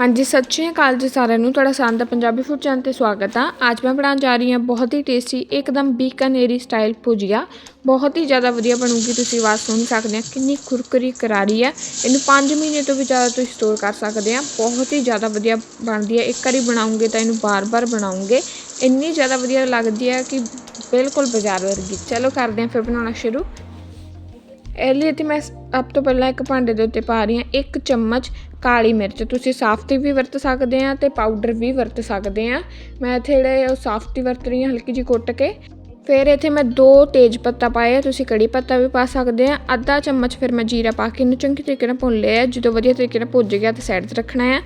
ਹਾਂਜੀ, ਸਤਿ ਸ਼੍ਰੀ ਅਕਾਲ ਜੀ ਸਾਰਿਆਂ ਨੂੰ। ਤੁਹਾਡਾ ਸਾਰਿਆਂ ਦਾ ਪੰਜਾਬੀ ਫੂਡ ਚੈਨਲ ਤੇ ਸਵਾਗਤ ਆ। ਅੱਜ ਮੈਂ ਬਣਾਉਣ ਜਾ ਰਹੀ ਹਾਂ ਬਹੁਤ ਹੀ ਟੇਸਟੀ ਇੱਕਦਮ ਬੀਕਾਨੇਰੀ ਸਟਾਈਲ ਭੁਜੀਆ। ਬਹੁਤ ਹੀ ਜ਼ਿਆਦਾ ਵਧੀਆ ਬਣੂਗੀ, ਤੁਸੀਂ ਆਵਾਜ਼ ਸੁਣ ਸਕਦੇ ਆ। ਕਿੰਨੀ ਕੁਰਕਰੀ ਕਰਾਰੀ ਆ। ਇਹਨੂੰ 5 ਮਹੀਨੇ ਤੋਂ ਵੀ ਜ਼ਿਆਦਾ ਤੁਸੀਂ ਸਟੋਰ ਕਰ ਸਕਦੇ ਆ। ਬਹੁਤ ਹੀ ਜ਼ਿਆਦਾ ਵਧੀਆ ਬਣਦੀ ਹੈ ਇੱਕ ਵਾਰੀ ਬਣਾਉਂਗੇ ਤਾਂ ਇਹਨੂੰ ਬਾਰ-ਬਾਰ ਬਣਾਉਂਗੇ। ਇੰਨੀ ਜ਼ਿਆਦਾ ਵਧੀਆ ਲੱਗਦੀ ਹੈ ਕਿ ਬਿਲਕੁਲ ਬਾਜ਼ਾਰ ਵਰਗੀ। ਚਲੋ ਕਰਦੇ ਹਾਂ ਫਿਰ ਬਣਾਉਣਾ ਸ਼ੁਰੂ। ਇਹ ਲਈ ਇੱਥੇ ਮੈਂ ਸਭ ਤੋਂ ਪਹਿਲਾਂ ਇੱਕ ਭਾਂਡੇ ਦੇ ਉੱਤੇ ਪਾ ਰਹੀ ਹਾਂ, ਇੱਕ ਚਮਚ ਕਾਲੀ ਮਿਰਚ। ਤੁਸੀਂ ਸਾਫ਼ ਸਾਫਤੀ ਵੀ ਵਰਤ ਸਕਦੇ ਆ ਤੇ ਪਾਊਡਰ ਵੀ ਵਰਤ ਸਕਦੇ ਆ ਮੈਂ ਇੱਥੇ ਜਿਹੜੇ ਉਹ ਸਾਫ਼ ਸਾਫਤੀ ਵਰਤ ਰਹੀ ਹਾਂ ਹਲਕੀ ਜਿਹੀ ਕੁੱਟ ਕੇ। ਫਿਰ ਇੱਥੇ ਮੈਂ ਦੋ ਤੇਜ ਪੱਤਾ ਪਾਏ ਆ, ਤੁਸੀਂ ਕੜੀ ਪੱਤਾ ਵੀ ਪਾ ਸਕਦੇ ਆ ਅੱਧਾ ਚਮਚ ਫਿਰ ਮੈਂ ਜੀਰਾ ਪਾ ਕੇ ਇਹਨੂੰ ਚੰਗੀ ਤਰੀਕੇ ਨਾਲ ਭੁੰਨ ਲਿਆ ਜਦੋਂ ਵਧੀਆ ਤਰੀਕੇ ਨਾਲ ਭੁੱਜ ਗਿਆ ਤੇ ਸਾਈਡ 'ਤੇ ਰੱਖਣਾ ਆ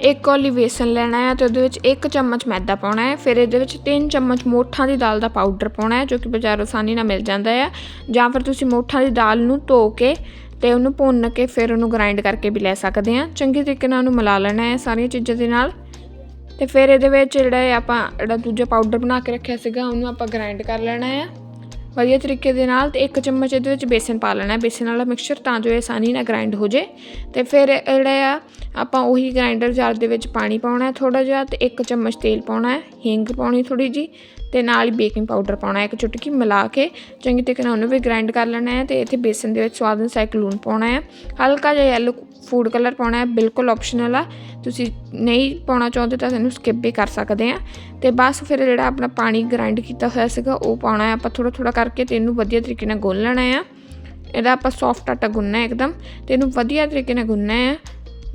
ਇੱਕ ਕੌਲੀ ਵੇਸਣ ਲੈਣਾ ਹੈ ਤੇ ਉਹਦੇ ਵਿੱਚ ਇੱਕ ਚਮਚ ਮੈਦਾ ਪਾਉਣਾ ਹੈ। ਫਿਰ ਇਹਦੇ ਵਿੱਚ ਤਿੰਨ ਚਮਚ ਮੋਠਾਂ ਦੀ ਦਾਲ ਦਾ ਪਾਊਡਰ ਪਾਉਣਾ ਹੈ, ਜੋ ਕਿ ਬਾਜ਼ਾਰੋਂ ਆਸਾਨੀ ਨਾਲ ਮਿਲ ਜਾਂਦਾ ਹੈ। ਜਾਂ ਫਿਰ ਤੁਸੀਂ ਮੋਠਾਂ ਦੀ ਦਾਲ ਨੂੰ ਧੋ ਕੇ ਤੇ ਉਹਨੂੰ ਭੁੰਨ ਕੇ ਫਿਰ ਉਹਨੂੰ ਗ੍ਰਾਈਂਡ ਕਰਕੇ ਵੀ ਲੈ ਸਕਦੇ ਹਾਂ। ਚੰਗੀ ਤਰੀਕੇ ਨਾਲ ਉਹਨੂੰ ਮਿਲਾ ਲੈਣਾ ਹੈ ਸਾਰੀਆਂ ਚੀਜ਼ਾਂ ਦੇ ਨਾਲ। ਤੇ ਫਿਰ ਇਹਦੇ ਵਿੱਚ ਜਿਹੜਾ ਹੈ ਆਪਾਂ ਜਿਹੜਾ ਦੂਜਾ ਪਾਊਡਰ ਬਣਾ ਕੇ ਰੱਖਿਆ ਸੀਗਾ, ਉਹਨੂੰ ਆਪਾਂ ਗ੍ਰਾਈਂਡ ਕਰ ਲੈਣਾ ਹੈ। ਵਧੀਆ ਤਰੀਕੇ ਦੇ ਨਾਲ ਤੇ ਇੱਕ ਚਮਚ ਇਹਦੇ ਵਿੱਚ ਬੇਸਨ ਪਾ ਲੈਣਾ ਹੈ। ਬੇਸਨ ਵਾਲਾ ਮਿਕਸਚਰ ਤਾਂ ਜੋ ਇਹ ਆਸਾਨੀ ਨਾਲ ਗ੍ਰਾਈਂਡ ਹੋ ਜੇ। ਤੇ ਫਿਰ ਜਿਹੜਾ ਆ, ਆਪਾਂ ਉਹੀ ਗ੍ਰਾਈਂਡਰ ਜਾਰ ਦੇ ਵਿੱਚ ਪਾਣੀ ਪਾਉਣਾ ਹੈ ਥੋੜਾ ਜਿਹਾ ਤੇ ਇੱਕ ਚਮਚ ਤੇਲ ਪਾਉਣਾ ਹੈ। ਹਿੰਗ ਪਾਉਣੀ ਥੋੜੀ ਜੀ ਤੇ ਨਾਲ ਹੀ ਬੇਕਿੰਗ ਪਾਊਡਰ ਪਾਉਣਾ ਹੈ, ਇੱਕ ਚੁਟਕੀ ਮਿਲਾ ਕੇ। ਚੰਗੀ ਤਰੀਕੇ ਨਾਲ ਉਹਨੂੰ ਵੀ ਗ੍ਰਾਈਂਡ ਕਰ ਲੈਣਾ ਹੈ ਤੇ ਇੱਥੇ ਬੇਸਨ ਦੇ ਵਿੱਚ ਸਵਾਦ ਅਨੁਸਾਰ ਇੱਕ ਲੂਣ ਪਾਉਣਾ ਹੈ। ਹਲਕਾ ਜਿਹਾ ਯੈਲੋ ਫੂਡ ਕਲਰ ਪਾਉਣਾ ਹੈ, ਬਿਲਕੁਲ ਆਪਸ਼ਨਲ ਆ। ਤੁਸੀਂ ਨਹੀਂ ਪਾਉਣਾ ਚਾਹੁੰਦੇ ਤਾਂ ਇਹਨੂੰ ਸਕਿਪ ਵੀ ਕਰ ਸਕਦੇ ਆ। ਤੇ ਬਸ ਫਿਰ ਜਿਹੜਾ ਆਪਣਾ ਪਾਣੀ ਗ੍ਰਾਈਂਡ ਕੀਤਾ ਹੋਇਆ ਸੀਗਾ, ਉਹ ਪਾਉਣਾ ਹੈ। ਆਪਾਂ ਥੋੜਾ ਥੋੜਾ ਕਰਕੇ ਤੇ ਇਹਨੂੰ ਵਧੀਆ ਤਰੀਕੇ ਨਾਲ ਗੁੰਨ ਲੈਣਾ ਆ ਇਹਦਾ ਆਪਾਂ ਸੌਫਟ ਆਟਾ ਗੁੰਨਣਾ ਹੈ ਇੱਕਦਮ ਤੇ ਇਹਨੂੰ ਵਧੀਆ ਤਰੀਕੇ ਨਾਲ ਗੁੰਨਣਾ ਹੈ।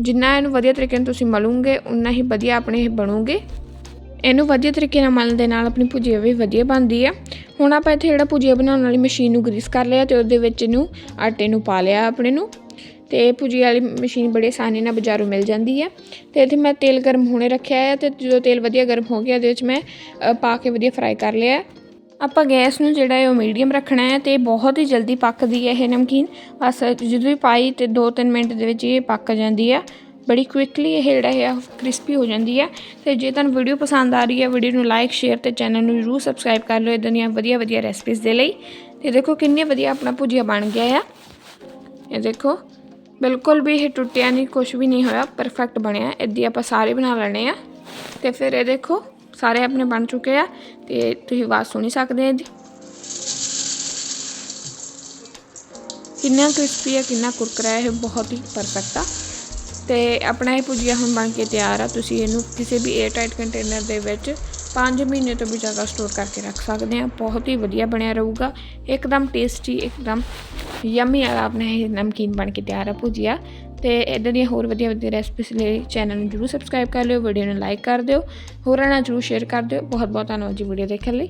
ਜਿੰਨਾ ਇਹਨੂੰ ਵਧੀਆ ਤਰੀਕੇ ਨਾਲ ਤੁਸੀਂ ਮਲੂਗੇ ਉਨਾ ਹੀ ਵਧੀਆ ਆਪਣੇ ਇਹ ਬਣੂਗੇ। ਇਹਨੂੰ ਵਧੀਆ ਤਰੀਕੇ ਨਾਲ ਮਲਣ ਦੇ ਨਾਲ ਆਪਣੀ ਭੁਜੀਆ ਵੀ ਵਧੀਆ ਬਣਦੀ ਆ। ਹੁਣ ਆਪਾਂ ਇੱਥੇ ਜਿਹੜਾ ਭੁਜੀਆ ਬਣਾਉਣ ਵਾਲੀ ਮਸ਼ੀਨ ਨੂੰ ਗਰੀਸ ਕਰ ਲਿਆ ਤੇ ਉਹਦੇ ਵਿੱਚ ਇਹਨੂੰ ਆਟੇ ਨੂੰ ਪਾ ਲਿਆ ਆਪਣੇ ਨੂੰ। ਤੇ ਭੁਜੀਆ ਵਾਲੀ ਮਸ਼ੀਨ ਬੜੀ ਆਸਾਨੀ ਨਾਲ ਬਾਜ਼ਾਰੋਂ ਮਿਲ ਜਾਂਦੀ ਹੈ ਤੇ ਇੱਥੇ ਮੈਂ ਤੇਲ ਗਰਮ ਹੋਣੇ ਰੱਖਿਆ ਹੈ ਤੇ ਜਦੋਂ ਤੇਲ ਵਧੀਆ ਗਰਮ ਹੋ ਗਿਆ ਉਹਦੇ ਵਿੱਚ ਮੈਂ ਪਾ ਕੇ ਵਧੀਆ ਫਰਾਈ ਕਰ ਲਿਆ। ਆਪਾਂ ਗੈਸ ਨੂੰ ਜਿਹੜਾ ਹੈ ਉਹ ਮੀਡੀਅਮ ਰੱਖਣਾ ਹੈ ਤੇ ਬਹੁਤ ਹੀ ਜਲਦੀ ਪੱਕਦੀ ਹੈ ਇਹ ਨਮਕੀਨ। ਬਸ ਜਦੋਂ ਵੀ ਪਾਈ ਤੇ 2-3 ਮਿੰਟ ਦੇ ਵਿੱਚ ਇਹ ਪੱਕ ਜਾਂਦੀ ਹੈ ਬੜੀ ਕੁਇਕਲੀ ਇਹ ਜਿਹੜਾ ਹੈ ਕ੍ਰਿਸਪੀ ਹੋ ਜਾਂਦੀ ਹੈ। ਤੇ ਜੇ ਤੁਹਾਨੂੰ ਵੀਡੀਓ ਪਸੰਦ ਆ ਰਹੀ ਹੈ ਵੀਡੀਓ ਨੂੰ ਲਾਈਕ ਸ਼ੇਅਰ ਤੇ ਚੈਨਲ ਨੂੰ ਜਰੂਰ ਸਬਸਕ੍ਰਾਈਬ ਕਰ ਲਓ ਇਦਾਂ ਦੀਆਂ ਵਧੀਆ ਵਧੀਆ ਰੈਸਪੀਜ਼ ਦੇ ਲਈ। ਤੇ ਦੇਖੋ ਕਿੰਨੇ ਵਧੀਆ ਆਪਣਾ ਭੁਜੀਆ ਬਣ ਗਿਆ ਆ। ਇਹ ਦੇਖੋ, ਬਿਲਕੁਲ ਵੀ ਇਹ ਟੁੱਟਿਆ ਨਹੀਂ ਕੁਝ ਵੀ ਨਹੀਂ ਹੋਇਆ ਪਰਫੈਕਟ ਬਣਿਆ। ਇੱਦੀ ਆਪਾਂ ਸਾਰੇ ਬਣਾ ਲੈਣੇ ਆ। ਤੇ ਫਿਰ ਇਹ ਦੇਖੋ, ਸਾਰੇ ਆਪਣੇ ਬਣ ਚੁੱਕੇ ਆ। ਤੇ ਤੁਸੀਂ ਆਵਾਜ਼ ਸੁਣੀ ਸਕਦੇ ਆ ਇਹਦੀ। ਕਿੰਨਾ ਕ੍ਰਿਸਪੀ ਆ, ਕਿੰਨਾ ਕੁਰਕਰਾ ਹੈ ਇਹ ਬਹੁਤ ਹੀ ਪਰਫੈਕਟ ਆ। ਤੇ ਆਪਣਾ ਇਹ ਭੁਜੀਆ ਹੁਣ ਬਣ ਕੇ ਤਿਆਰ ਆ। ਤੁਸੀਂ ਇਹਨੂੰ ਕਿਸੇ ਵੀ 에ਅਰ ਟਾਈਟ ਕੰਟੇਨਰ ਦੇ ਵਿੱਚ 5 ਮਹੀਨੇ ਤੋਂ ਵੀ ਜ਼ਿਆਦਾ ਸਟੋਰ ਕਰਕੇ ਰੱਖ ਸਕਦੇ ਆ। ਬਹੁਤ ਹੀ ਵਧੀਆ ਬਣਿਆ ਰਹੂਗਾ। ਇੱਕਦਮ ਟੇਸਟੀ ਇੱਕਦਮ ਯਮੀ ਆ ਆਪਣਾ ਇਹ ਨਮਕੀਨ ਬਣ ਕੇ ਤਿਆਰ ਆ ਭੁਜੀਆ ਤੇ ਇਦਾਂ ਦੀਆਂ ਹੋਰ ਵਧੀਆ ਵਧੀਆ ਰੈਸਪੀਸ ਲਈ ਚੈਨਲ ਨੂੰ ਜਰੂਰ ਸਬਸਕ੍ਰਾਈਬ ਕਰ ਲਿਓ ਵੀਡੀਓ ਨੂੰ ਲਾਈਕ ਕਰ ਦਿਓ। ਹੋਰਾਂ ਨਾਲ ਜਰੂਰ ਸ਼ੇਅਰ ਕਰ ਦਿਓ। ਬਹੁਤ ਬਹੁਤ ਧੰਨਵਾਦ ਜੀ ਵੀਡੀਓ ਦੇਖਣ ਲਈ।